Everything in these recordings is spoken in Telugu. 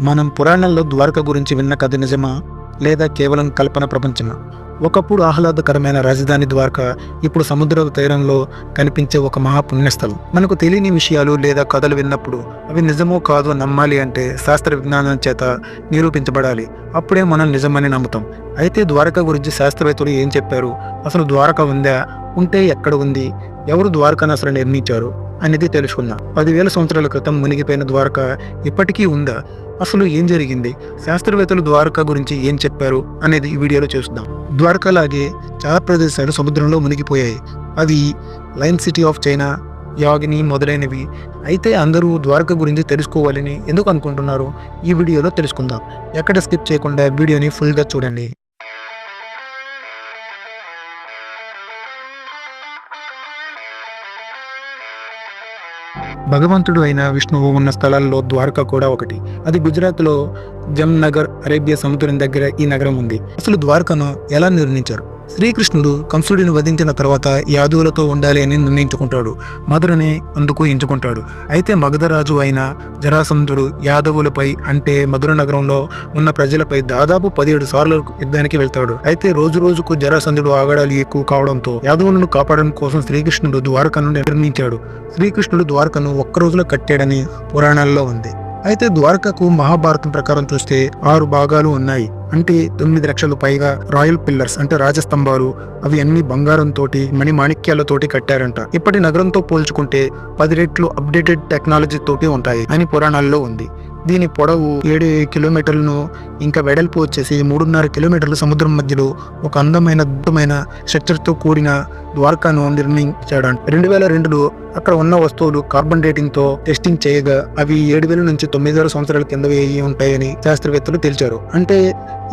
మనం పురాణంలో ద్వారక గురించి విన్న కథ నిజమా లేదా కేవలం కల్పన ప్రపంచమా? ఒకప్పుడు ఆహ్లాదకరమైన రాజధాని ద్వారక ఇప్పుడు సముద్ర తీరంలో కనిపించే ఒక మహాపుణ్యస్థలం. మనకు తెలియని విషయాలు లేదా కథలు విన్నప్పుడు అవి నిజమో కాదో నమ్మాలి అంటే శాస్త్ర విజ్ఞానం చేత నిరూపించబడాలి. అప్పుడే మనం నిజమని నమ్ముతాం. అయితే ద్వారక గురించి శాస్త్రవేత్తలు ఏం చెప్పారు? అసలు ద్వారక ఉందా? ఉంటే ఎక్కడ ఉంది? ఎవరు ద్వారకను అసలు నిర్మించారు? అనేది తెలుసుకుందాం పదివేల సంవత్సరాల క్రితం మునిగిపోయిన ద్వారక ఇప్పటికీ ఉందా? అసలు ఏం జరిగింది? శాస్త్రవేత్తలు ద్వారక గురించి ఏం చెప్పారు? అనేది ఈ వీడియోలో చూద్దాం ద్వారక లాగే చాలా ప్రదేశాలు సముద్రంలో మునిగిపోయాయి. అవి లైన్ సిటీ ఆఫ్ చైనా యాగిని మొదలైనవి. అయితే అందరూ ద్వారక గురించి తెలుసుకోవాలని ఎందుకు అనుకుంటున్నారు? ఈ వీడియోలో తెలుసుకుందాం. ఎక్కడ స్కిప్ చేయకుండా వీడియోని ఫుల్గా చూడండి. భగవంతుడు అయిన విష్ణువు ఉన్న స్థలాల్లో ద్వారక కూడా ఒకటి. అది గుజరాత్లో జమ్నగర్ అరేబియా సముద్రం దగ్గర ఈ నగరం ఉంది. అసలు ద్వారకను ఎలా నిర్మించారు? శ్రీకృష్ణుడు కంసుడిని వధించిన తర్వాత యాదవులతో ఉండాలి అని నిర్ణయించుకుంటాడు. మధురని అందుకు ఎంచుకుంటాడు. అయితే మగధరాజు అయిన జరాసంధుడు యాదవులపై అంటే మధుర నగరంలో ఉన్న ప్రజలపై దాదాపు పదిహేడు సార్లు యుద్ధానికి వెళ్తాడు. అయితే రోజు రోజుకు జరాసంధుడు ఆగడాలు ఎక్కువ కావడంతో యాదవులను కాపాడడం కోసం శ్రీకృష్ణుడు ద్వారకను నిర్మించాడు శ్రీకృష్ణుడు ద్వారకను ఒక్క రోజులో కట్టాడని పురాణాల్లో ఉంది. అయితే ద్వారకకు మహాభారతం ప్రకారం చూస్తే ఆరు భాగాలు ఉన్నాయి. అంటే తొమ్మిది లక్షలు పైగా రాయల్ పిల్లర్స్ అంటే రాజస్తంభాలు. అవి అన్ని బంగారంతో మణి మాణిక్యాలతోటి కట్టారంట. ఇప్పటి నగరంతో పోల్చుకుంటే పది రెట్లు అప్డేటెడ్ టెక్నాలజీ తోటి ఉంటాయి. అని పురాణాల్లో ఉంది. దీని పొడవు ఏడు కిలోమీటర్లను ఇంకా వెడల్పు వచ్చేసి మూడున్నర కిలోమీటర్ల సముద్రం మధ్యలో ఒక అందమైన అద్భుతమైన స్ట్రక్చర్తో కూడిన ద్వారకాను నిర్మించాడంట. రెండు వేల రెండులో అక్కడ ఉన్న వస్తువులు కార్బన్ డేటింగ్తో టెస్టింగ్ చేయగా అవి ఏడు వేల నుంచి తొమ్మిది వేల సంవత్సరాల కింద వేయి ఉంటాయని శాస్త్రవేత్తలు తెలిచారు. అంటే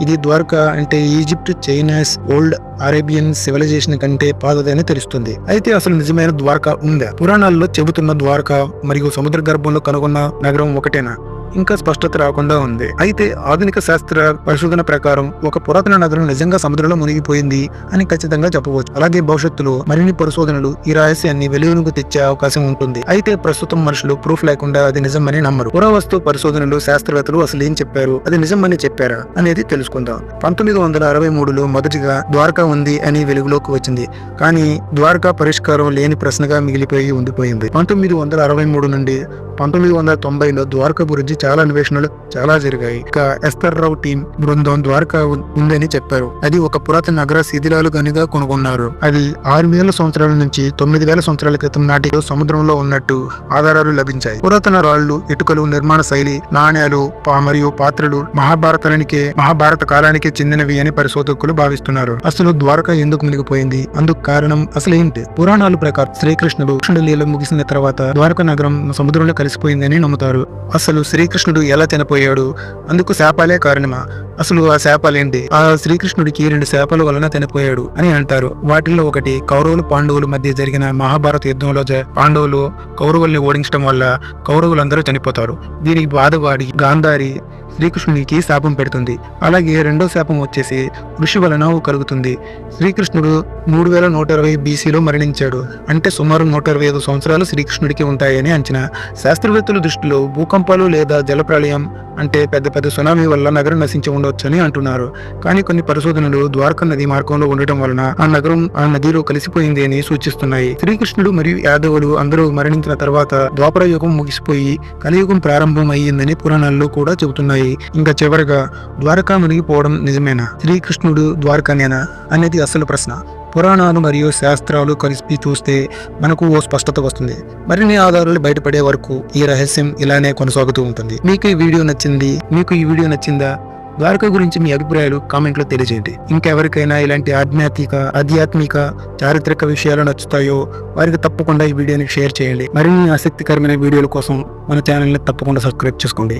ఇది ద్వారకా అంటే Egypt China's old Arabian civilization కంటే పాతదని తెలుస్తుంది. అయితే అసలు నిజమైన ద్వారకా ఉందా? పురాణాల్లో చెబుతున్న ద్వారకా మరియు సముద్ర గర్భంలో కనుగొన్న నగరం ఒకటేనా? ఇంకా స్పష్టత రాకుండా ఉంది. అయితే ఆధునిక శాస్త్ర పరిశోధన ప్రకారం ఒక పురాతన నగరం నిజంగా సముద్రంలో మునిగిపోయింది అని ఖచ్చితంగా చెప్పవచ్చు. అలాగే భవిష్యత్తులో మరిన్ని పరిశోధనలు ఈ రహస్యాన్ని వెలుగునకు తెచ్చే అవకాశం ఉంటుంది. అయితే ప్రస్తుతం మనుషులు ప్రూఫ్ లేకుండా అది నిజమని నమ్మరు. పురావస్తు పరిశోధనలు శాస్త్రవేత్తలు అసలు ఏం చెప్పారు? అది నిజమని చెప్పారా? అనేది తెలుసుకుందాం. పంతొమ్మిది వందల అరవై మూడులో మొదటిగా ద్వారకా ఉంది అని వెలుగులోకి వచ్చింది. కానీ ద్వారకా పరిష్కారం లేని ప్రశ్నగా మిగిలిపోయి ఉండిపోయింది. పంతొమ్మిది వందల అరవై మూడు నుండి పంతొమ్మిది వందల తొంభైలో ద్వారకా గురించి చాలా అన్వేషణలు చాలా జరిగాయి. ఇక ఎస్తర్ రావు టీం బృందం ద్వారక ఉందని చెప్పారు. అది ఒక పురాతన నగర శిథిలాలు గనిగా కొనుగొన్నారు. అది ఆరు వేల సంవత్సరాల నుంచి తొమ్మిది వేల సంవత్సరాల క్రితం నాటిలో సముద్రంలో ఉన్నట్టు ఆధారాలు లభించాయి. పురాతన రాళ్ళు ఇటుకలు నిర్మాణ శైలి నాణ్యాలు మరియు పాత్రలు మహాభారతానికి మహాభారత కాలానికి చెందినవి అని పరిశోధకులు భావిస్తున్నారు. అసలు ద్వారక ఎందుకు మునిగిపోయింది? అందుకు కారణం అసలు ఏంటి? పురాణాల ప్రకారం శ్రీకృష్ణుడు కృష్ణుడు లీల ముగిసిన తర్వాత ద్వారక నగరం సముద్రంలో కలిసిపోయిందని నమ్ముతారు. అసలు శ్రీ శ్రీకృష్ణుడు ఎలా చనిపోయాడు అందుకు శాపాలే కారణమా? అసలు ఆ శాపాలేంటి? ఆ శ్రీకృష్ణుడికి రెండు శాపాల వలన చనిపోయాడు అని అంటారు. వాటిల్లో ఒకటి కౌరవులు పాండవుల మధ్య జరిగిన మహాభారత యుద్ధంలో పాండవులు కౌరవుల్ని ఓడించడం వల్ల కౌరవులందరూ చనిపోతారు. దీనికి బాధపడి గాంధారి శ్రీకృష్ణునికి శాపం పెడుతుంది. అలాగే రెండో శాపం వచ్చేసి ఋషి వలన కలుగుతుంది. శ్రీకృష్ణుడు మూడు వేల నూట ఇరవై బీసీలో మరణించాడు. అంటే సుమారు నూట ఇరవై ఐదు సంవత్సరాలు శ్రీకృష్ణుడికి ఉంటాయని అంచనా. శాస్త్రవేత్తల దృష్టిలో భూకంపాలు లేదా జలప్రళయం అంటే పెద్ద పెద్ద సునామీ వల్ల నగరం నశించి ఉండవచ్చని అంటున్నారు. కానీ కొన్ని పరిశోధనలు ద్వారక నది మార్గంలో ఉండటం వలన ఆ నగరం ఆ నదిలో కలిసిపోయింది అని సూచిస్తున్నాయి. శ్రీకృష్ణుడు మరియు యాదవులు అందరూ మరణించిన తర్వాత ద్వాపర యుగం ముగిసిపోయి కలియుగం ప్రారంభం అయ్యిందని పురాణాల్లో కూడా చెబుతున్నాయి. ఇంకా చివరగా ద్వారకా మునిగిపోవడం నిజమేనా? శ్రీకృష్ణుడు ద్వారకానేనా? అనేది అసలు ప్రశ్న. పురాణాలు మరియు శాస్త్రాలు కలిసి చూస్తే మనకు ఓ స్పష్టత వస్తుంది. మరిన్ని ఆధారాలు బయటపడే వరకు ఈ రహస్యం ఇలానే కొనసాగుతూ ఉంటుంది. మీకు ఈ వీడియో నచ్చింది? మీకు ఈ వీడియో నచ్చిందా? ద్వారక గురించి మీ అభిప్రాయాలు కామెంట్లో తెలియజేయండి. ఇంకెవరికైనా ఇలాంటి ఆధ్యాత్మిక ఆధ్యాత్మిక చారిత్రక విషయాలు నచ్చుతాయో వారికి తప్పకుండా ఈ వీడియోని షేర్ చేయండి. మరిన్ని ఆసక్తికరమైన వీడియోల కోసం మన ఛానల్ని తప్పకుండా సబ్స్క్రైబ్ చేసుకోండి.